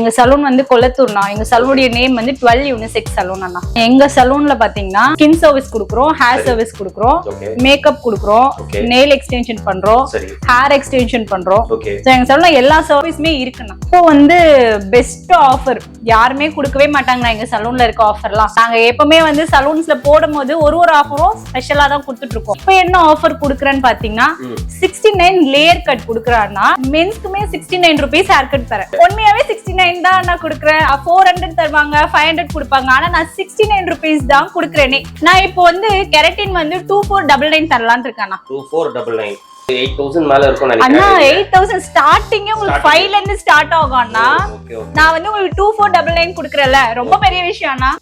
எங்க சலூன் வந்து கொளத்தூர்னா எங்க சலூனுடைய நேம் வந்து டுவெல் யூனிசெக்ஸ் சலூன் அண்ணா. எங்க சலூன்ல பாத்தீங்கன்னா ஸ்கின் சர்வீஸ் கொடுக்குறோம் ஹேர் சர்வீஸ் கொடுக்குறோம் மேக்கப் கொடுக்குறோம். நெயில் எக்ஸ்டென்ஷன் பண்றோம் ஹேர் எக்ஸ்டென்ஷன் பண்றோம். ஸோ எங்க சலூன்ல எல்லா சர்வீஸுமே இருக்குண்ணா இப்போ வந்து பெஸ்ட் ஆஃபர் யாருமே கொடுக்கவே மாட்டாங்கண்ணா எங்க சலூன்ல இருக்க ஆஃபர்லாம் நாங்க எப்பவுமே வந்து சலூன்ஸ்ல போடும்போது ஒரு ஒரு ஆஃபரும் ஸ்பெஷலா தான் கொடுத்துட்டு இருக்கோம். இப்போ என்ன ஆஃபர் கொடுக்குறேன்னு பாத்தீங்கன்னா. சிக்ஸ்டி நைன் லேயர் கட் கொடுக்குறான்னா மென்ஸ்க்குமே sixty nine rupees hair cut தரேன். உண்மையாவே சிக்ஸ்டி நைன் தான் நான் கொடுக்குறேன் ஃபோர் ஹண்ட்ரட் தருவாங்க ஃபைவ் ஹண்ட்ரட் கொடுப்பாங்க. ஆனா நான் சிக்ஸ்டி நைன் ருபீஸ் தான் கொடுக்குறேனே. நான் இப்போ வந்து கெரட்டின் வந்து டூ ஃபோர் டபுள் நைன் தரலான்னு இருக்கேன் two four double nine eight thousand மேல இருக்கும் அண்ணா நினைக்கிறேன் எயிட் தௌசண்ட் ஸ்டார்டிங்கே உங்களுக்கு. ஃபைவ்ல இருந்து ஸ்டார்ட் ஆகும் ஓகே நான் வந்து உங்களுக்கு டூ ஃபோர் டபுள் நைன் கொடுக்குறேன்ல. ரொம்ப பெரிய விஷயம் அண்ணா.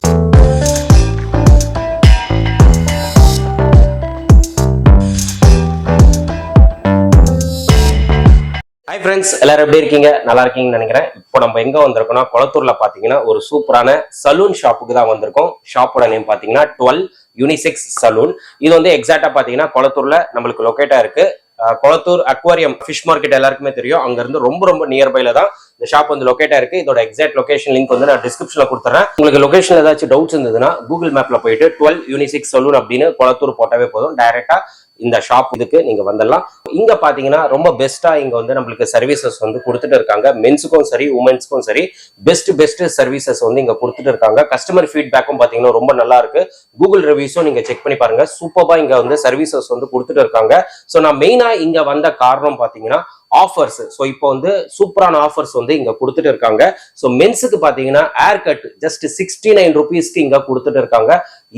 ஹாய் ஃப்ரெண்ட்ஸ் எல்லாரும் எப்படி இருக்கீங்க? நல்லா இருக்கீங்கன்னு நினைக்கிறேன். இப்போ நம்ம எங்க வந்திருக்கோம்னா குளத்தூர்ல பாத்தீங்கன்னா ஒரு சூப்பரான சலூன் ஷாப்புக்கு தான் வந்திருக்கோம். ஷாப்போட நேம் பாத்தீங்கன்னா டுவெல் யூனிசெக்ஸ் சலூன் இது வந்து எக்ஸாக்டா பாத்தீங்கன்னா குளத்தூர்ல நம்மளுக்கு லொக்கேட்டா இருக்கு. குளத்தூர் அக்வாரியம் ஃபிஷ் மார்க்கெட் எல்லாருக்குமே தெரியும். அங்க இருந்து ரொம்ப ரொம்ப நியர்பைல தான் இந்த ஷாப் வந்து லொக்கேட்டா இருக்கு. இதோட எக்ஸாக்ட் லொகேஷன் லிங்க் வந்து நான் டிஸ்கிரிப்ஷன்ல கொடுத்துறேன். உங்களுக்கு லொகேஷன் ஏதாச்சும் டவுட்ஸ் இருந்ததுன்னா கூகுள் மேப்ல போயிட்டு டுவெல் யூனிசிக்ஸ் சலூன் அப்படின்னு குளத்தூர் போட்டாவே போதும். டைரக்டா இந்த ஷாப் இதுக்கு நீங்க வந்துடலாம். இங்க பாத்தீங்கன்னா ரொம்ப பெஸ்டா இங்க வந்து நம்மளுக்கு சர்வீசஸ் வந்து கொடுத்துட்டு இருக்காங்க. மென்ஸுக்கும் சரி உமன்ஸ்க்கும் சரி பெஸ்ட் பெஸ்ட் சர்வீசஸ் வந்து இங்க கொடுத்துட்டு இருக்காங்க. கஸ்டமர் ஃபீட்பேக்கும் பாத்தீங்கன்னா ரொம்ப நல்லா இருக்கு. கூகுள் ரிவ்யூஸும் நீங்க செக் பண்ணி பாருங்க. சூப்பரா இங்க வந்து சர்வீசஸ் வந்து கொடுத்துட்டு இருக்காங்க. ஸோ நான் மெயினா இங்க வந்த காரணம் பாத்தீங்கன்னா ஆஃபர்ஸ் ஸோ இப்போ வந்து சூப்பரான ஆஃபர்ஸ் வந்து இங்க கொடுத்துட்டு இருக்காங்க. ஸோ மென்ஸுக்கு பார்த்தீங்கன்னா hair cut just sixty nine ருபீஸ்க்கு இங்க கொடுத்துட்டு இருக்காங்க.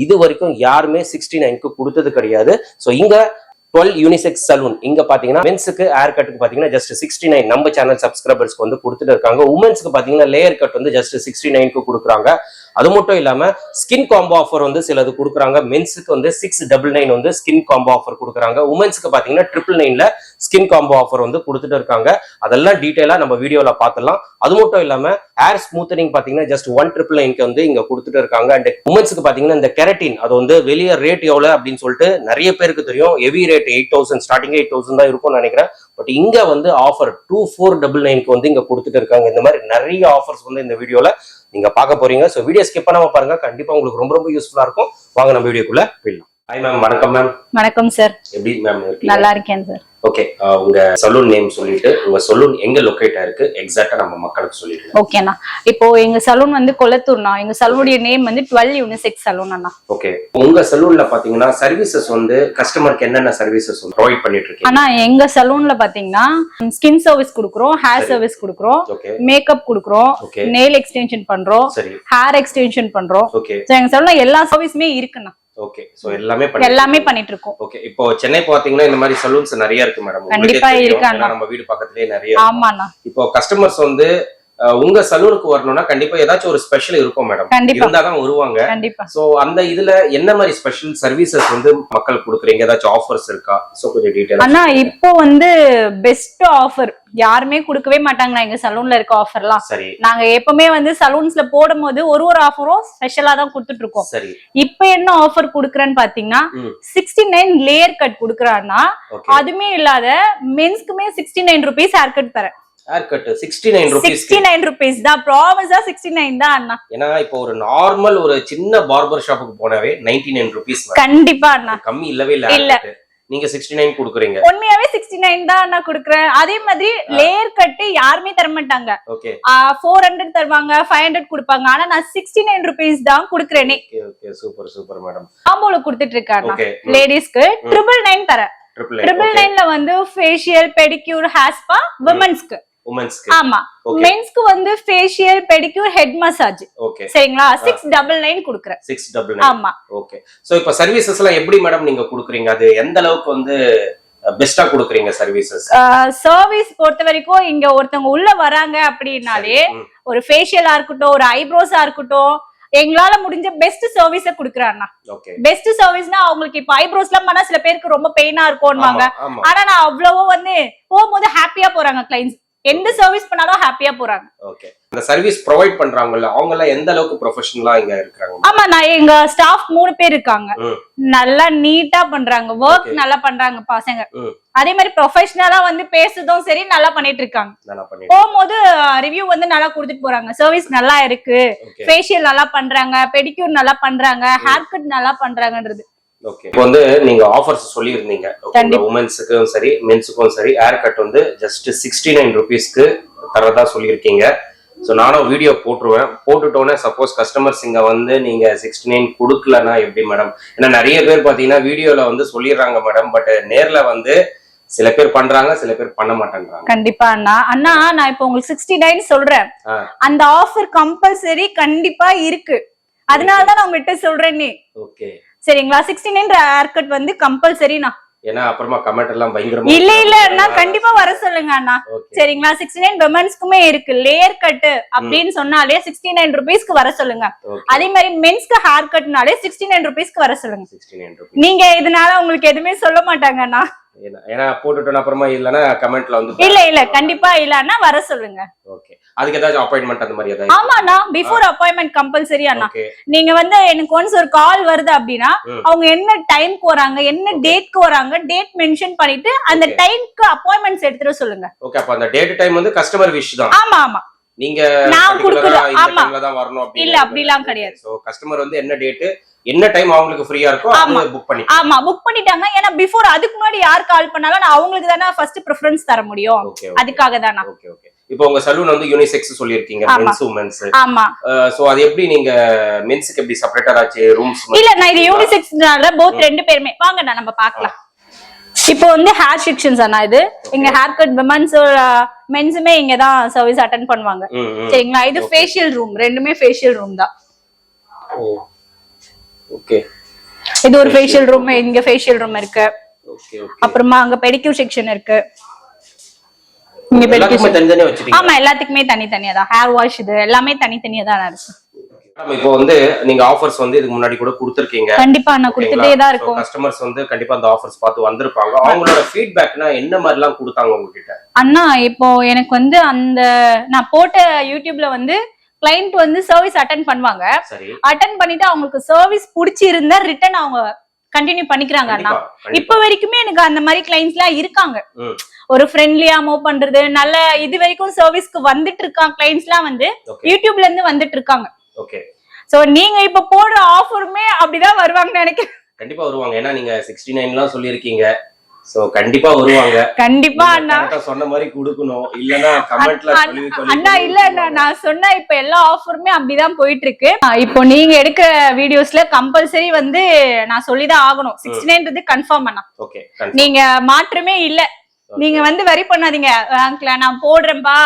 இது வரைக்கும் யாருமே சிக்ஸ்டி நைன்க்கு கொடுத்தது கிடையாது. ஸோ இங்க டுவெல் யூனிசெக்ஸ் சலூன் இங்க பாத்தீங்கன்னா மென்ஸுக்கு ஏர் கட்டுக்கு பாத்தீங்கன்னா ஜஸ்ட் சிக்ஸ்டி நைன் நம்ம சேனல் சப்ஸ்கிரைபர்ஸ்க்கு வந்து கொடுத்துட்டு இருக்காங்க. உமன்ஸ்க்கு பாத்தீங்கன்னா லேயர் கட் வந்து ஜஸ்ட் சிக்ஸ்டி நைனுக்கு கொடுக்குறாங்க. அது மட்டும் இல்லாம ஸ்கின் காம்போ ஆஃபர் வந்து சிலது கொடுக்குறாங்க. மென்ஸுக்கு வந்து சிக்ஸ் டபுள் நைன் வந்து ஸ்கின் காம்போ ஆஃபர் கொடுக்குறாங்க. உமன்ஸ்க்கு பாத்தீங்கன்னா ட்ரிபிள் நைன்ல ஸ்கின் காம்போ ஆஃபர் வந்து கொடுத்துட்டு இருக்காங்க. அதெல்லாம் டீட்டெயிலா நம்ம வீடியோல பார்த்துடலாம் அது மட்டும் இல்லாம ஹேர் ஸ்மூத்தனிங் பாத்தீங்கன்னா ஜஸ்ட் ஒன் ட்ரிபிள் நைன்க்கு வந்து இங்க கொடுத்துட்டு இருக்காங்க. அண்ட் உமன்ஸ்க்கு பாத்தீங்கன்னா இந்த கெரட்டின் அது வந்து வெளியே ரேட் எவ்வளவு அப்படின்னு சொல்லிட்டு நிறைய பேருக்கு தெரியும். Heavy rate eight thousand starting eight thousand தான் இருக்கும்னு நினைக்கிறேன். பட் இங்க வந்து ஆஃபர் டூ ஃபோர் டபுள் நைன்க்கு வந்து இங்க கொடுத்துட்டு இருக்காங்க. இந்த மாதிரி நிறைய ஆஃபர்ஸ் வந்து இந்த வீடியோல நீங்க பார்க்க போறீங்க. ஸோ வீடியோ ஸ்கிப் பண்ணாம பாருங்க. கண்டிப்பா உங்களுக்கு ரொம்ப ரொம்ப யூஸ்ஃபுல்லா இருக்கும். வாங்க நம்ம வீடியோக்குள்ள போயிடலாம். ஹாய் மேம் வணக்கம் மேம் வணக்கம் சார் எப்படி மேம் நல்லா இருக்கேன் சார் ஓகே உங்க சலூன் நேம் சொல்லிட்டு உங்க சலூன் எங்க லொகேட் ஆயிருக்கு எக்ஸாக்டா நம்ம மக்களுக்கு சொல்லிடுங்க. ஓகேண்ணா இப்போ எங்க சலூன் வந்து கொளத்தூர்னா எங்க சலூனுடைய நேம் வந்து டுவெல் யூனிசெக்ஸ் சலூன் அண்ணா. ஓகே உங்க சலூன்ல பாத்தீங்கன்னா சர்வீசஸ் வந்து கஸ்டமருக்கு என்னென்ன சர்வீசஸ் ப்ரொவைட் பண்ணிட்டு இருக்கீங்க? ஆனா எங்க சலூன்ல பாத்தீங்கன்னா ஸ்கின் சர்வீஸ் கொடுக்குறோம் ஹேர் சர்வீஸ் கொடுக்குறோம் மேக்கப் கொடுக்குறோம் நெயில் எக்ஸ்டென்ஷன் பண்றோம் ஹேர் எக்ஸ்டென்ஷன் பண்றோம். எங்க சலூன்ல எல்லா சர்வீஸுமே இருக்குண்ணா. ஓகே சோ எல்லாமே பண்ணி எல்லாமே பண்ணிட்டு இருக்கோம் ஓகே இப்போ சென்னை பாத்தீங்கன்னா இந்த மாதிரி சலூன்ஸ் நிறைய இருக்கு மேடம் கண்டிப்பா இருக்கு. நம்ம வீடு பக்கத்துலயே நிறைய. ஆமாண்ணா. இப்போ கஸ்டமர்ஸ் வந்து உங்க சலூனுக்கு வரணும்னா கண்டிப்பா ஏதாச்சும் ஒரு ஸ்பெஷல் இருக்கும் மேடம் இருந்தாதான் வருவாங்க. கண்டிப்பா. சோ அந்த இதுல என்ன மாதிரி ஸ்பெஷல் சர்வீசஸ் வந்து மக்கள் கொடுக்குறீங்க? ஏதாச்சும் ஆஃபர்ஸ் இருக்கா? சோ கொஞ்சம் டீடைல் அண்ணா இப்போ வந்து பெஸ்ட் ஆஃபர் யாருமே கொடுக்கவே மாட்டாங்கண்ணா. எங்க சலூன்ல இருக்க ஆஃபர்லாம் சரி. நாங்க எப்பவுமே வந்து சலூன்ஸ்ல போடும்போது ஒரு ஒரு ஆஃபரும் ஸ்பெஷலா தான் கொடுத்துட்டு இருக்கோம். சரி. இப்போ என்ன ஆஃபர் குடுக்குறேன்னு பாத்தீங்கன்னா. சிக்ஸ்டி நைன் லேயர் கட் குடுக்குறான்னா அதுமே இல்லாத மென்ஸ்க்குமே sixty nine rupees hair cut தரேன். Hair cut sixty nine rupees sixty nine rupees தான். ப்ராமிஸா சிக்ஸ்டி நைன் தான் அண்ணா. ஏன்னா இப்போ ஒரு நார்மல் ஒரு சின்ன பார்பர் ஷாப்புக்கு போனாவே நைன்டி நைன் ருபீஸ் கண்டிப்பா அண்ணா. கம்மி இல்லவே இல்ல இல்ல. நீங்க சிக்ஸ்டி நைன் கொடுக்குறீங்க. உண்மையாவே சிக்ஸ்டி நைன் தான் நான் குடுக்குறேன். அதே மாதிரி லேயர் கட்டு யாருமே தர மாட்டாங்க. ஓகே ஃபோர் ஹண்ட்ரட் தருவாங்க ஃபைவ் ஹண்ட்ரட் கொடுப்பாங்க. ஆனா நான் சிக்ஸ்டி நைன் ருபீஸ் தான் குடுக்குறேனே. ஓகே சூப்பர் சூப்பர் மேடம் காம்போல குடுத்துட்டு இருக்கேன் ஓகே லேடிஸ்க்கு ட்ரிபிள் நைன் தரேன். ட்ரிபிள் நைன்ல வந்து ஃபேஷியல் பெடிக்யூர் ஹேர் ஸ்பா விமன்ஸ்க்கு ஆமா. மென்ஸ்க்கு வந்து facial pedicure head massage okay சரிங்களா? சிக்ஸ் டபுள் நைன் குடுக்குறேன். ஆமா. ஓகே சோ இப்போ சர்வீசஸ் எல்லாம் எப்படி மேடம் நீங்க கொடுக்குறீங்க? அது எந்த அளவுக்கு வந்து பெஸ்டா கொடுக்குறீங்க சர்வீசஸ் சர்வீஸ் பொறுத்த வரைக்கும் இங்க ஒருத்தவங்க உள்ள வராங்க அப்படின்னாலே ஒரு ஃபேஷியலா இருக்கட்டும் ஒரு ஐப்ரோஸா இருக்கட்டும் எங்களால முடிஞ்ச பெஸ்ட் சர்வீஸ குடுக்குறாண்ணா ஓகே பெஸ்ட் சர்வீஸ்னா அவங்களுக்கு இப்ப ஐப்ரோஸ் எல்லாம் பண்ணா சில பேருக்கு ரொம்ப பெயினா இருக்கும்வாங்க ஆனா நான் அவ்வளவோ வந்து போகும்போது ஹாப்பியா போறாங்க கிளைண்ட்ஸ் எந்த சர்வீஸ் பண்ணாலும் ஹாப்பியா போறாங்க. ஓகே இந்த சர்வீஸ் ப்ரொவைட் பண்றாங்கல்ல அவங்க எல்லாம் எந்த அளவுக்கு ப்ரொஃபஷனலா இங்க இருக்காங்க? ஆமா நான் எங்க ஸ்டாஃப் மூணு பேர் இருக்காங்க. நல்லா நீட்டா பண்றாங்க. Okay. நல்லா பண்றாங்க பசங்க. அதே மாதிரி ப்ரொஃபஷனலா வந்து பேசுறதும் சரி நல்லா பண்ணிட்டு இருக்காங்க. போகும்போது ரிவ்யூ வந்து நல்லா கொடுத்துட்டு போறாங்க. சர்வீஸ் நல்லா இருக்கு. ஃபேஷியல் நல்லா பண்றாங்க. பெடிக்யூர் நல்லா பண்றாங்க. ஹேர் கட் நல்லா பண்றாங்கன்றது. இப்போ வந்து நீங்க ஆஃபர்ஸ் சொல்லியிருந்தீங்க. உமன்ஸுக்கும் சரி மென்ஸுக்கும் சரி ஹேர் கட் வந்து ஜஸ்ட் சிக்ஸ்டி நைன் ருபீஸ்க்கு தரதா சொல்லியிருக்கீங்க. ஸோ நானும் வீடியோ போட்டுருவேன். போட்டுட்டோன்னே சப்போஸ் கஸ்டமர்ஸ் இங்க வந்து நீங்க சிக்ஸ்டி நைன் கொடுக்கலன்னா எப்படி மேடம் ஏன்னா நிறைய பேர் பாத்தீங்கன்னா வீடியோல வந்து சொல்லிடுறாங்க மேடம் பட் நேர்ல வந்து சில பேர் பண்றாங்க சில பேர் பண்ண மாட்டேன்றாங்க. கண்டிப்பா அண்ணா. அண்ணா நான் இப்போ உங்களுக்கு சிக்ஸ்டி நைன் சொல்றேன். அந்த ஆஃபர் கம்பல்சரி கண்டிப்பா இருக்கு. அதனாலதான் நான் உங்ககிட்ட சொல்றேனே ஓகே சரிங்களா? சிக்ஸ்டி நைன் ஹேர் கட் வந்து கம்பல்சரிண்ணா ஏன்னா அப்புறமா கமெண்ட் எல்லாம் பயங்கரமா இல்ல இல்ல அண்ணா கண்டிப்பா வர சொல்லுங்க அண்ணா. சரிங்களா? சிக்ஸ்டி நைன் விமன்ஸ்க்குமே இருக்கு. லேயர் கட் அப்படின்னு சொன்னாலே சிக்ஸ்டி நைன் ருபீஸ்க்கு வர சொல்லுங்க. அதே மாதிரி மென்ஸ்க்கு ஹேர் கட்னாலே சிக்ஸ்டி நைன் ருபீஸ்க்கு வர சொல்லுங்க நீங்க இதனால உங்களுக்கு எதுவுமே சொல்ல மாட்டாங்க அண்ணா. ஏன்னா போட்டுட்டோம் அப்புறமா இல்லைன்னா கமெண்ட்ல வந்து இல்ல இல்ல. கண்டிப்பா இல்லன்னா வர சொல்லுங்க. ஓகே அதுக்கு ஏதாச்சும் அப்பாயின்மெண்ட் அந்த மாதிரி ஏதாவது? ஆமாண்ணா பிஃபோர் அப்பாயின்மெண்ட் கம்பல்சரி அண்ணா. நீங்க வந்து எனக்கு ஒன்ஸ் ஒரு கால் வருது அப்படின்னா ம். அவங்க என்ன டைம்க்கு வராங்க என்ன டேட்க்கு வராங்க டேட் மென்ஷன் பண்ணிட்டு அந்த. டைம்க்கு அப்பாயின்மெண்ட்ஸ் எடுத்துட சொல்லுங்க. ஓகே அப்ப அந்த டேட் டைம் வந்து கஸ்டமர் விஷ் தான். ஆமா ஆமா. நீங்க நான் கொடுக்குறது, ஆமா. இல்ல அப்படிலாம் கிடையாது. சோ கஸ்டமர் வந்து என்ன டேட் என்ன டைம் அவங்களுக்கு ஃப்ரீயா இருக்கோ ஆமா. அது புக் பண்ணி ஆமா புக் பண்ணிட்டாங்க. ஏன்னா பிஃபோர் அதுக்கு முன்னாடி யார் கால் பண்ணாலும் நான் அவங்களுக்கு தானே ஃபர்ஸ்ட் ப்ரிஃபரன்ஸ் தர முடியும். அதுக்காக தானா ஓகே ஓகே இப்போ உங்க சலூன் வந்து யூனிசெக்ஸ் சொல்லியிருக்கீங்க ஆமா. மென்ஸ் உமன்ஸ் ஆமா. சோ அது எப்படி நீங்க மென்ஸ்க்கு எப்படி செப்பரேட்டா ஆச்சு ரூம்ஸ் இல்ல நான் இது யூனிசெக்ஸ்னால போத் ரெண்டு பேருமே. வாங்கண்ணா நம்ம பார்க்கலாம். இப்போ வந்து ஹேர் செக்ஷன்ஸ் அண்ணா இது. இங்க ஹேர் கட் விமன்ஸ் மென்ஸுமே இங்க தான் சர்வீஸ் அட்டன் பண்ணுவாங்க. சரிங்களா? இது ஃபேஷியல் ரூம் ரெண்டுமே ஃபேஷியல் ரூம் தான். ஓகே இது ஒரு ஃபேஷியல் ரூம் இங்க ஃபேஷியல் ரூம் இருக்கு. அப்புறமா அங்க பெடிக்யூர் செக்ஷன் இருக்கு. இங்க பெடிக்யூர் ஆமா எல்லாத்துக்குமே தனித்தனியா தான். ஹேர் வாஷ் இது எல்லாமே தனித்தனியா தான் இருக்கு. இப்போ வந்து நீங்க ஆஃபர்ஸ் வந்து இதுக்கு முன்னாடி கூட கொடுத்துருக்கீங்க. கண்டிப்பா நான் கொடுத்துட்டே தான் இருக்கும். கஸ்டமர்ஸ் வந்து கண்டிப்பா அந்த ஆஃபர்ஸ் பார்த்து வந்திருப்பாங்க. அவங்களோட ஃபீட்பேக்னா என்ன மாதிரி எல்லாம் கொடுத்தாங்க உங்ககிட்ட? அண்ணா இப்போ எனக்கு வந்து அந்த நான் போட்ட யூடியூப்ல வந்து கிளைண்ட் வந்து சர்வீஸ் அட்டன் பண்ணுவாங்க. அட்டன் பண்ணிட்டு அவங்களுக்கு சர்வீஸ் பிடிச்சிருந்தா ரிட்டர்ன் அவங்க கண்டினியூ பண்ணிக்கிறாங்க அண்ணா. இப்ப வரைக்குமே எனக்கு அந்த மாதிரி கிளைண்ட்ஸ் எல்லாம் இருக்காங்க. ஒரு ஃப்ரெண்ட்லியா மூவ் பண்றது நல்ல இது வரைக்கும் சர்வீஸ்க்கு வந்துட்டு இருக்காங்க கிளைண்ட்ஸ் எல்லாம் வந்து யூடியூப்ல இருந்து வந்துட்டு இருக்காங்க. சோ நீங்க இப்ப போடுற ஆஃபருமே அப்படிதான் வருவாங்கன்னு நினைக்கிறேன். கண்டிப்பா வருவாங்க. ஏன்னா நீங்க சிக்ஸ்டி நைன்லாம் சொல்லியிருக்கீங்க. சோ கண்டிப்பா வருவாங்க. கண்டிப்பா அண்ணா. சொன்ன மாதிரி கொடுக்கணும். இல்லனா கமெண்ட்ல அண்ணா, இல்ல அண்ணா. நான் சொன்ன இப்ப எல்லா ஆஃபருமே அப்படிதான் போயிட்டு இருக்கு இப்போ நீங்க எடுக்கிற வீடியோஸ்ல கம்பல்சரி வந்து நான் சொல்லிதான் ஆகணும். சிக்ஸ்டி நைன்றது கன்ஃபார்ம் அண்ணா. ஓகே நீங்க மாற்றமே இல்ல. நீங்க வந்து வரி பண்ணாதீங்க. அங்கிள் நான் போடுறேன்பா.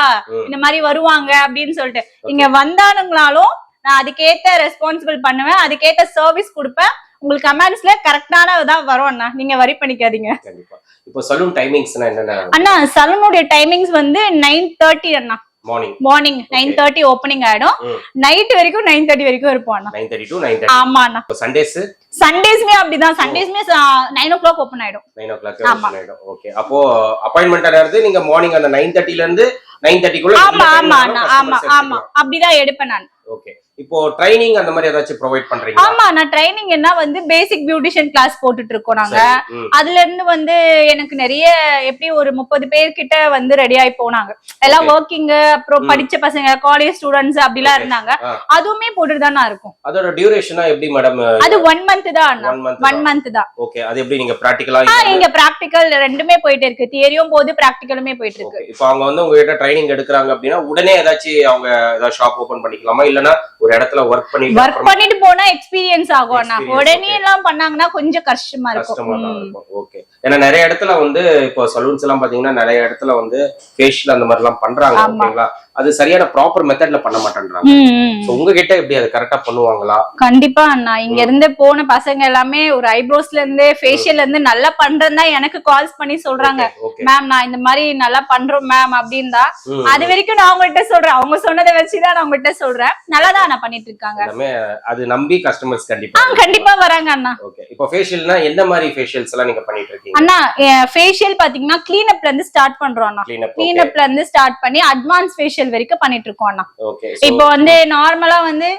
இந்த மாதிரி வருவாங்க அப்படின்னு சொல்லிட்டு. நீங்க வந்தானுங்களாலும் நான் அதுக்கேத்த ரெஸ்பான்சிபிள் பண்ணுவேன். அதுக்கேத்த சர்வீஸ் கொடுப்பேன். உங்களுக்கு கமெண்ட்ஸ்ல கரெக்டான தான் வரும் அண்ணா. நீங்க வரி பண்ணிக்காதீங்க. இப்போ சலூன் டைமிங்ஸ்னா என்னென்ன? அண்ணா சலூனுடைய டைமிங்ஸ் வந்து நைன் தேர்ட்டி அண்ணா. மார்னிங் நைன் தேர்ட்டி ஓப்பனிங் ஆயிடும். நைட் வரைக்கும் நைன் தேர்ட்டி வரைக்கும் இருப்போம் அண்ணா. ஆமா அண்ணா. சண்டேஸ் சண்டேஸ்மே அப்படிதான். சண்டேஸ்மே நைன் ஓ கிளாக் ஓப்பன் ஆயிடும். நைன் ஓ கிளாக் ஆமா. ஆயிடும். ஓகே அப்போ அப்பாயின்மெண்ட் இருந்து நீங்க மார்னிங் அந்த நைன் தேர்ட்டில இருந்து நைன் தேர்ட்டிக்குள்ள ஆமா ஆமா ஆமா ஆமா. அப்படிதான் எடுப்பேன் நான். ஓகே இப்போ ட்ரைனிங் அந்த மாதிரி ஏதாச்சும் ப்ரொவைட் பண்றீங்களா? ஆமா நான் ட்ரைனிங் என்ன வந்து பேசிக் பியூட்டிஷியன் கிளாஸ் போட்டுட்டு இருக்கோம் நாங்க. அதுல இருந்து வந்து எனக்கு நிறைய எப்படி ஒரு முப்பது பேர் கிட்ட வந்து ரெடி ஆகி போனாங்க. எல்லாம். ஒர்க்கிங் அப்புறம். படிச்ச பசங்க காலேஜ் ஸ்டூடெண்ட்ஸ் அப்படிலாம் Okay. இருந்தாங்க. அதுவுமே போட்டுட்டு தான் இருக்கும். அதோட டியூரேஷனா எப்படி மேடம் அது ஒன் மந்த் தான் ஒன் மந்த் தான். ஓகே அது எப்படி நீங்க பிராக்டிகலா ஆ இங்க பிராக்டிக்கல் ரெண்டுமே போயிட்டு இருக்கு. தியரியும் போது பிராக்டிக்கலுமே போயிட்டு இருக்கு. இப்போ அவங்க வந்து உங்ககிட்ட ட்ரைனிங் எடுக்கிறாங்க அப்படின்னா உடனே ஏதாச்சும் அவங்க ஏதாவது ஷாப் ஓபன் பண்ணிக்கலாமா? இல்லனா ஒரு இடத்துல ஒர்க் பண்ணிட்டு ஒர்க் பண்ணிட்டு போனா எக்ஸ்பீரியன்ஸ் ஆகும் அண்ணா. உடனே. எல்லாம் பண்ணாங்கன்னா கொஞ்சம் கஷ்டமா இருக்கும். ஓகே ஏன்னா நிறைய இடத்துல வந்து இப்போ சலூன்ஸ் எல்லாம் பாத்தீங்கன்னா நிறைய இடத்துல வந்து ஃபேஷியல் அந்த மாதிரி எல்லாம் பண்றாங்க. ஓகேங்களா அது சரியான ப்ராப்பர் மெத்தட்ல பண்ண மாட்டேன்றாங்க. உங்ககிட்ட எப்படி அது கரெக்டா பண்ணுவாங்களா? கண்டிப்பா அண்ணா. இங்க இருந்து போன பசங்க எல்லாமே ஒரு ஐப்ரோஸ்ல இருந்து ஃபேஷியல்ல இருந்து நல்லா பண்றேன்னு எனக்கு கால்ஸ் பண்ணி சொல்றாங்க. மேம் நான் இந்த மாதிரி நல்லா பண்றோம் மேம் அப்படின்னா அது வரைக்கும் நான் உங்ககிட்ட சொல்றேன். அவங்க சொன்னதை வச்சுதான் நான் உங்ககிட்ட சொல்றேன். நல்லா தான் நான் பண்ணிட்டு இருக்காங்க. அது நம்பி கஸ்டமர்ஸ் கண்டிப்பா கண்டிப்பா வராங்க அண்ணா. ஓகே இப்போ ஃபேஷியல்னா எந்த மாதிரி ஃபேஷியல்ஸ் எல்லாம் நீங்க பண்ணிட்டு இருக்கீங்க? அண்ணா ஃபேஷியல் பாத்தீங்கன்னா கிளீன் அப்ல இருந்து ஸ்டார்ட் பண்றோம் அண்ணா. கிளீன் அப்ல இருந்து ஸ்டார்ட் பண்ணி அட்வான்ஸ் ஃபேஷியல் வரைக்கும் பண்ணிட்டு இருக்கோம் அண்ணா இப்போ வந்து நார்மலா வந்து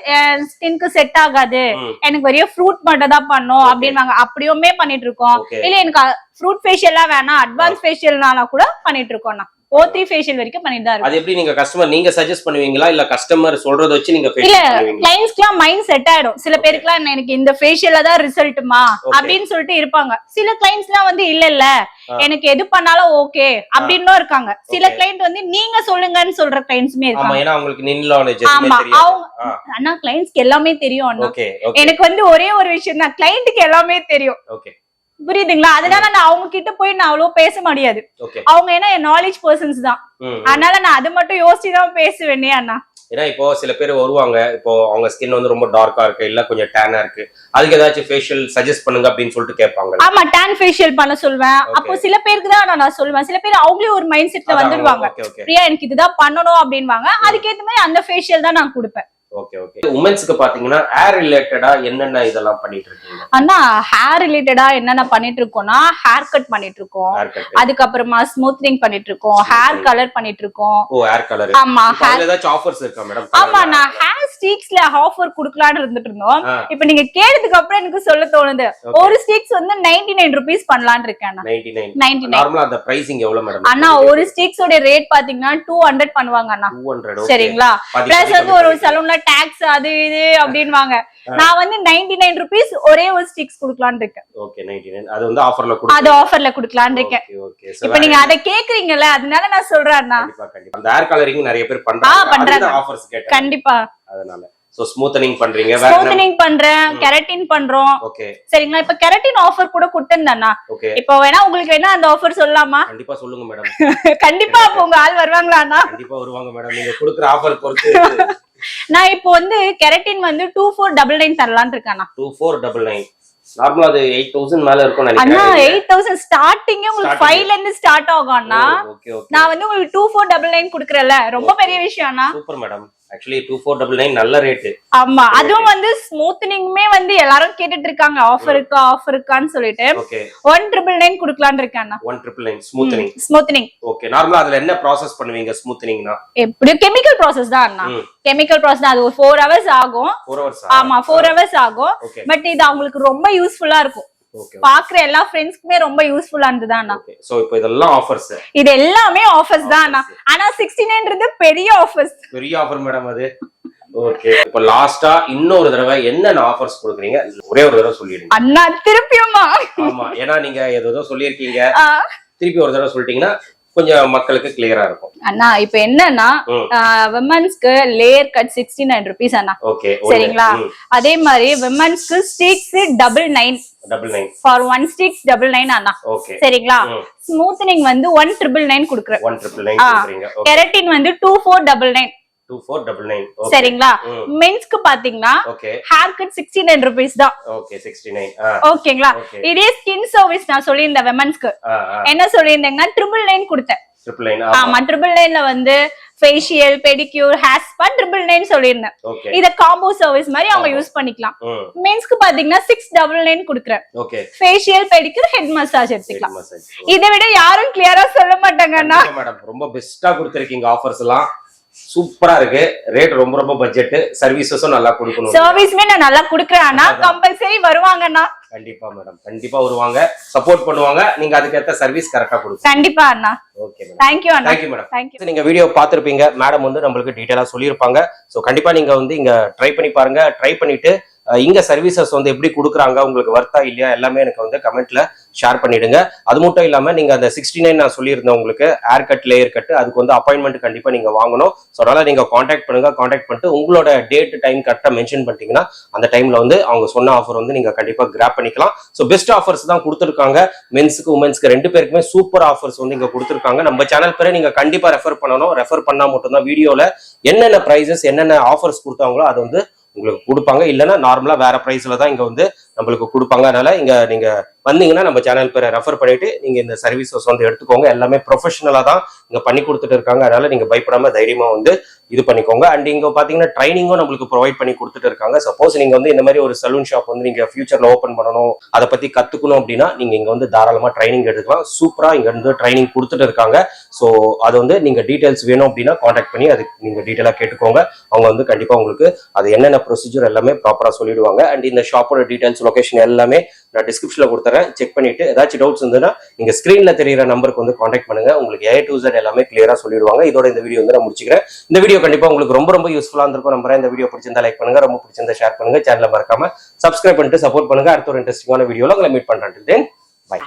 ஸ்கின்க்கு செட் ஆகாது. எனக்கு வெறும் ஃப்ரூட் மட்டும் தான் பண்ணும் அப்படின்வாங்க அப்படியுமே பண்ணிட்டு இருக்கோம் இல்ல எனக்கு ஃப்ரூட் ஃபேஷியல்லாம் வேணாம் அட்வான்ஸ் ஃபேஷியல்னால கூட பண்ணிட்டு இருக்கோம் நான் ஓ த்ரீ ஃபேஷியல் வரைக்கும் பண்ணிட்டு தான் அது எப்படி நீங்க கஸ்டமர் நீங்க சஜஸ்ட் பண்ணுவீங்களா? இல்ல கஸ்டமர் சொல்றத வச்சு நீங்க இல்ல ஃபேஷியல் கிளைண்ட்ஸ்க்குலாம் மைண்ட் செட் ஆயிடும். சில பேருக்குலாம் எனக்கு இந்த ஃபேஷியல்ல தான் ரிசல்ட்டுமா. அப்படின்னு சொல்லிட்டு இருப்பாங்க. சில கிளைண்ட்ஸ்லாம் வந்து இல்ல இல்ல. எனக்கு எது பண்ணாலும் ஓகே அப்படின்னு இருக்காங்க. சில. கிளைண்ட் வந்து நீங்க சொல்லுங்கன்னு சொல்ற கிளைண்ட்ஸுமே ஆமா இருக்காங்க ஏன்னா நின் நாலேஜ் ஆமா அவங்க அண்ணா கிளைண்ட்ஸ்க்கு எல்லாமே தெரியும் அண்ணா. எனக்கு வந்து ஒரே ஒரு விஷயம் தான் கிளைண்ட்டுக்கு எல்லாமே தெரியும். ஓகே புரியுதுங்களா? அதனால நான் அவங்க கிட்ட போய் நான் அவ்வளவு பேச முடியாது அவங்க ஏன்னா என் நாலேஜ் பர்சன்ஸ் தான். அதனால நான் அது மட்டும் யோசிச்சு தான் பேசுவேனே அண்ணா. ஏன்னா இப்போ சில பேர் வருவாங்க. இப்போ அவங்க ஸ்கின் வந்து ரொம்ப டார்க்கா இருக்கு இல்ல கொஞ்சம் டேனா இருக்கு. அதுக்கு ஏதாச்சும் ஃபேஷியல் சஜஸ்ட் பண்ணுங்க அப்படின்னு சொல்லிட்டு கேட்பாங்க ஆமா டான் ஃபேஷியல் பண்ண சொல்வேன். அப்போ சில பேருக்கு தான் நான் நான் சொல்லுவேன் சில பேர் அவங்களே ஒரு மைண்ட் செட்ல வந்துடுவாங்க பிரியா எனக்கு இதுதான் பண்ணணும் அப்படின்வாங்க. அதுக்கேத்த மாதிரி அந்த ஃபேஷியல் தான் நான் கொடுப்பேன். ஓகே ஓகே உமன்ஸ்க்கு பாத்தீங்கன்னா ஏர் ரிலேட்டடா என்னென்ன இதெல்லாம் பண்ணிட்டு இருக்கீங்க ஆனா ஹேர் ரிலேட்டடா என்னென்ன பண்ணிட்டு இருக்கோம்னா ஹேர் கட் பண்ணிட்டு இருக்கோம் ஹேர் அதுக்கப்புறமா ஸ்மூத்னிங் பண்ணிட்டு இருக்கோம் ஹேர் கலர் பண்ணிட்டு இருக்கோம் ஓ ஹேர் கலர் ஆமா ஹேர் ஏதாச்சும் ஆஃபர்ஸ் இருக்கா மேடம் ஆமா நான் ஹேர் ஸ்டீக்ஸ்ல ஆஃபர் குடுக்கலாம்னு இருந்துட்டு இருந்தோம். இப்ப நீங்க கேட்டதுக்கு அப்புறம் எனக்கு சொல்ல தோணுது. ஒரு ஸ்டிக்ஸ் வந்து நைன்டி நைன் ருபீஸ் பண்ணலாம்னு இருக்கேன் நான் நைன்டி நைன் அண்ணா ஒரு ஸ்டிக்ஸோட ரேட் பாத்தீங்கன்னா டூ ஹண்ட்ரட் பண்ணுவாங்க அண்ணா. சரிங்களா? பிளஸ் வந்து ஒரு சலூன்ல டாக்ஸ் அது இது அப்படின்வாங்க நான் வந்து நைன்டி நைன் ருபீஸ் ஒரே ஒரு ஸ்டிக்ஸ் குடுக்கலாம்னு இருக்கேன். ஓகே நைன்டி நைன் அது வந்து ஆஃபர்ல அது ஆஃபர்ல குடுக்கலாம்னு இருக்கேன். இப்ப நீங்க அதை கேக்குறீங்கல்ல அதனால நான் சொல்றேன் அண்ணா. கண்டிப்பா கண்டிப்பா. அந்த ஹேர் கலரிங் நிறைய பேர் பண்றாங்க. பண்றாங்க. ஆஃபர்ஸ் கேட்டேன். கண்டிப்பா. அதனால. சோ ஸ்மூத்தனிங் பண்றீங்க. என்ன? ஸ்மூத்தனிங் பண்றேன் கெரட்டின் பண்றோம். ஓகே சரிங்களா? இப்ப கெரட்டின் ஆஃபர் கூட கொடுத்திருந்தேண்ணா ஓகே இப்போ வேணா உங்களுக்கு வேணா அந்த ஆஃபர் சொல்லலாமா? கண்டிப்பா சொல்லுங்க மேடம் கண்டிப்பா அப்போ உங்க ஆள் வருவாங்களா அண்ணா கண்டிப்பா வருவாங்க மேடம் நீங்க கொடுக்குற ஆஃபர் பொறுத்து. நான் இப்போ வந்து கெரட்டின் வந்து டூ ஃபோர் டபுள் நைன் தரலான்னு இருக்கேன் டூ ஃபோர் டபுள் நைன் நார்மலா அது எயிட் தௌசண்ட் மேல இருக்கும் அண்ணா நினைக்கிறேன் எயிட் தௌசண்ட் ஸ்டார்டிங்கே உங்களுக்கு. ஃபைவ்ல இருந்து ஸ்டார்ட் ஆகும் அண்ணா. ஓகே நான் வந்து உங்களுக்கு டூ ஃபோர் டபுள் நைன் குடுக்கறேன்ல. ரொம்ப பெரிய விஷயம் அண்ணா. Super madam actually two four double nine நல்ல ரேட்டு ஆமா அதுவும் வந்து ஸ்மூத்தனிங்குமே வந்து எல்லாரும் கேட்டுட்டு இருக்காங்க ஆஃபர் இருக்கா ஆஃபர் இருக்கான்னு சொல்லிட்டு ஒன் ட்ரிபிள் நைன் குடுக்கலான்னு இருக்கேன் one triple nine smoothening smoothening okay நார்மலா அதுல என்ன ப்ராசஸ் பண்ணுவீங்க ஸ்மூத்தனிங்னா எப்படியும் கெமிக்கல் ப்ராசஸ் தான் அண்ணா. கெமிக்கல் ப்ராசஸ் அது ஒரு ஃபோர் ஹவர்ஸ் ஆகும். ஃபோர் ஹவர்ஸ் ஆமா ஃபோர் ஹவர்ஸ் ஆகும். பட் இது அவங்களுக்கு ரொம்ப யூஸ்ஃபுல்லா இருக்கும். பாக்குற எல்லா ஃப்ரெண்ட்ஸ்க்குமே ரொம்ப யூஸ்ஃபுல்லா இருந்தது அண்ணா. சோ இப்போ இதெல்லாம் ஆஃபர்ஸ் இது எல்லாமே ஆஃபர்ஸ் தான் அண்ணா. ஆனா சிக்ஸ்டி நைன்றது பெரிய ஆஃபர்ஸ் பெரிய ஆஃபர் மேடம் அது. ஓகே இப்போ லாஸ்டா இன்னொரு தடவை என்னென்ன ஆஃபர்ஸ் கொடுக்குறீங்க? ஒரே ஒரு தடவை சொல்லிடுங்க. அண்ணா திருப்பியுமா ஆமா ஏன்னா நீங்க ஏதோ சொல்லியிருக்கீங்க. திருப்பி ஒரு தடவை சொல்லிட்டீங்கன்னா கொஞ்சம் மக்களுக்கு கிளியரா இருக்கும். அண்ணா இப்ப என்னன்னா. விமன்ஸ்க்கு layer cut sixty nine rupees அண்ணா. சரிங்களா? அதே மாதிரி விமன்ஸ்க்கு sticks double nine for one sticks double nine அண்ணா. சரிங்களா? ஸ்மூத்தனிங் வந்து ஒன் ட்ரிபிள் நைன் குடுக்குறேன். கெரட்டின் வந்து two four double nine two four double nine சரிங்களா. மென்ஸ்க்கு பாத்தீங்கன்னா hair cut sixty nine rupees தான். ஓகே சிக்ஸ்டி நைன் ஓகேங்களா ஓகே இதே ஸ்கின் சர்வீஸ் நான் சொல்லியிருந்தேன் விமன்ஸ்க்கு என்ன சொல்லியிருந்தேங்கன்னா ட்ரிபிள் நைன் கொடுத்தேன். ட்ரிபிள் நைன் ஆமா. ட்ரிபிள் நைன்ல வந்து facial pedicure hair spa triple nine சொல்லியிருந்தேன். இத காம்போ சர்வீஸ் மாதிரி அவங்க. யூஸ் பண்ணிக்கலாம். மென்ஸ்க்கு பாத்தீங்கன்னா சிக்ஸ் டபுள் நைன் கொடுக்குறேன். ஃபேஷியல் பெடிக்யூர் ஹெட் மசாஜ் எடுத்துக்கலாம். இதை விட யாரும் கிளியரா சொல்ல மாட்டாங்கண்ணா மேடம் ரொம்ப பெஸ்டா கொடுத்துருக்கீங்க ஆஃபர்ஸ் எல்லாம். சூப்பரா இருக்கு. ரேட் ரொம்ப ரொம்ப பட்ஜெட் சர்வீசஸும் நல்லா கொடுக்கணும். சர்வீஸ்மே நான் நல்லா குடுக்குறேன் அண்ணா. கம்பல்சரி வருவாங்கண்ணா கண்டிப்பா மேடம் கண்டிப்பா வருவாங்க. சப்போர்ட் பண்ணுவாங்க. நீங்க அதுக்கேத்த சர்வீஸ் கரெக்டா கொடுக்கணும் கண்டிப்பா அண்ணா. Okay madam thank you Anna. Thank you madam thank you நீங்க வீடியோ பார்த்திருப்பீங்க. மேடம் வந்து நம்மளுக்கு டீடைலா சொல்லியிருப்பாங்க. ஸோ கண்டிப்பா நீங்க வந்து இங்க ட்ரை பண்ணி பாருங்க. ட்ரை பண்ணிட்டு இங்க சர்வீசஸ் வந்து எப்படி கொடுக்குறாங்க உங்களுக்கு வர்த்தா இல்லையா எல்லாமே எனக்கு வந்து கமெண்ட்ல ஷேர் பண்ணிடுங்க. அது மட்டும் இல்லாமல் நீங்கள் அந்த சிக்ஸ்டி நைன் நான் சொல்லியிருந்தேன் உங்களுக்கு ஏர் கட் லேயர் கட் அதுக்கு வந்து அப்பாயின்மெண்ட் கண்டிப்பாக நீங்கள் வாங்கணும். ஸோ அதனால் நீங்கள் காண்டாக்ட் பண்ணுங்க. காண்டாக்ட் பண்ணிட்டு உங்களோட டேட் டைம் கரெக்டாக மென்ஷன் பண்ணிட்டீங்கன்னா அந்த டைமில் வந்து அவங்க சொன்ன ஆஃபர் வந்து நீங்கள் கண்டிப்பாக கிராப் பண்ணிக்கலாம். ஸோ பெஸ்ட் ஆஃபர்ஸ் தான் கொடுத்துருக்காங்க. மென்ஸுக்கு உமன்ஸ்க்கு ரெண்டு பேருக்குமே சூப்பர் ஆஃபர்ஸ் வந்து இங்கே கொடுத்துருக்காங்க. நம்ம சேனல் பேரை நீங்கள் கண்டிப்பாக ரெஃபர் பண்ணணும். ரெஃபர் பண்ணால் மட்டும்தான் வீடியோவில் என்னென்ன ப்ரைஸஸ் என்னென்ன ஆஃபர்ஸ் கொடுத்தாங்களோ அது வந்து உங்களுக்கு கொடுப்பாங்க. இல்லைன்னா நார்மலாக வேற ப்ரைஸில் தான் இங்கே வந்து நம்மளுக்கு கொடுப்பாங்க. அதனால இங்க நீங்க வந்தீங்கன்னா நம்ம சேனல் பேரை ரெஃபர் பண்ணிட்டு நீங்க இந்த சர்வீசஸ் வந்து எடுத்துக்கோங்க. எல்லாமே ப்ரொஃபஷனலா தான் இங்க பண்ணி கொடுத்துட்டு இருக்காங்க. அதனால நீங்க பயப்படாம தைரியமா வந்து இது பண்ணிக்கோங்க. அண்ட் இங்க பாத்தீங்கன்னா ட்ரைனிங்கும் நம்மளுக்கு ப்ரொவைட் பண்ணி கொடுத்துட்டு இருக்காங்க. சப்போஸ் நீங்க வந்து இந்த மாதிரி ஒரு சலூன் ஷாப் வந்து நீங்க ஃபியூச்சர்ல ஓப்பன் பண்ணணும் அதை பத்தி கத்துக்கணும் அப்படின்னா நீங்க இங்க வந்து தாராளமா ட்ரைனிங் எடுத்துக்கலாம். சூப்பரா இங்க இருந்து ட்ரைனிங் கொடுத்துட்டு இருக்காங்க. ஸோ அது வந்து நீங்க டீடைல்ஸ் வேணும் அப்படின்னா காண்டாக்ட் பண்ணி அதுக்கு நீங்க டீட்டெயிலா கேட்டுக்கோங்க. அவங்க வந்து கண்டிப்பா உங்களுக்கு அது என்னென்ன ப்ரொசீஜர் எல்லாமே ப்ராப்பரா சொல்லிடுவாங்க. அண்ட் இந்த ஷாப்போட டீடைல்ஸ் லொகேஷன் எல்லாமே நான் டிஸ்கிரிப்ஷன்ல கொடுத்துறேன். செக் பண்ணிட்டு ஏதாச்சும் டவுட்ஸ் இருந்ததுன்னா நீங்கள் ஸ்க்ரீனில் தெரியிற நம்பருக்கு வந்து காண்டாக்ட் பண்ணுங்க. உங்களுக்கு ஏ டு Z எல்லாமே கிளியராக சொல்லிடுவாங்க. இதோட இந்த வீடியோ வந்து நான் முடிச்சுக்கிறேன். இந்த வீடியோ கண்டிப்பாக உங்களுக்கு ரொம்ப ரொம்ப யூஸ்ஃபுல்லாக இருந்திருக்கும். நம்புறேன். இந்த வீடியோ பிடிச்சிருந்தா லைக் பண்ணுங்க. ரொம்ப பிடிச்சிருந்தா ஷேர் பண்ணுங்க. சேனலை மறக்காம சப்ஸ்கிரைப் பண்ணிட்டு சப்போர்ட் பண்ணுங்க. அடுத்த ஒரு இன்ட்ரெஸ்டிங்கான வீடியோவில் உங்களை மீட் பண்ணுறேன் தென் பை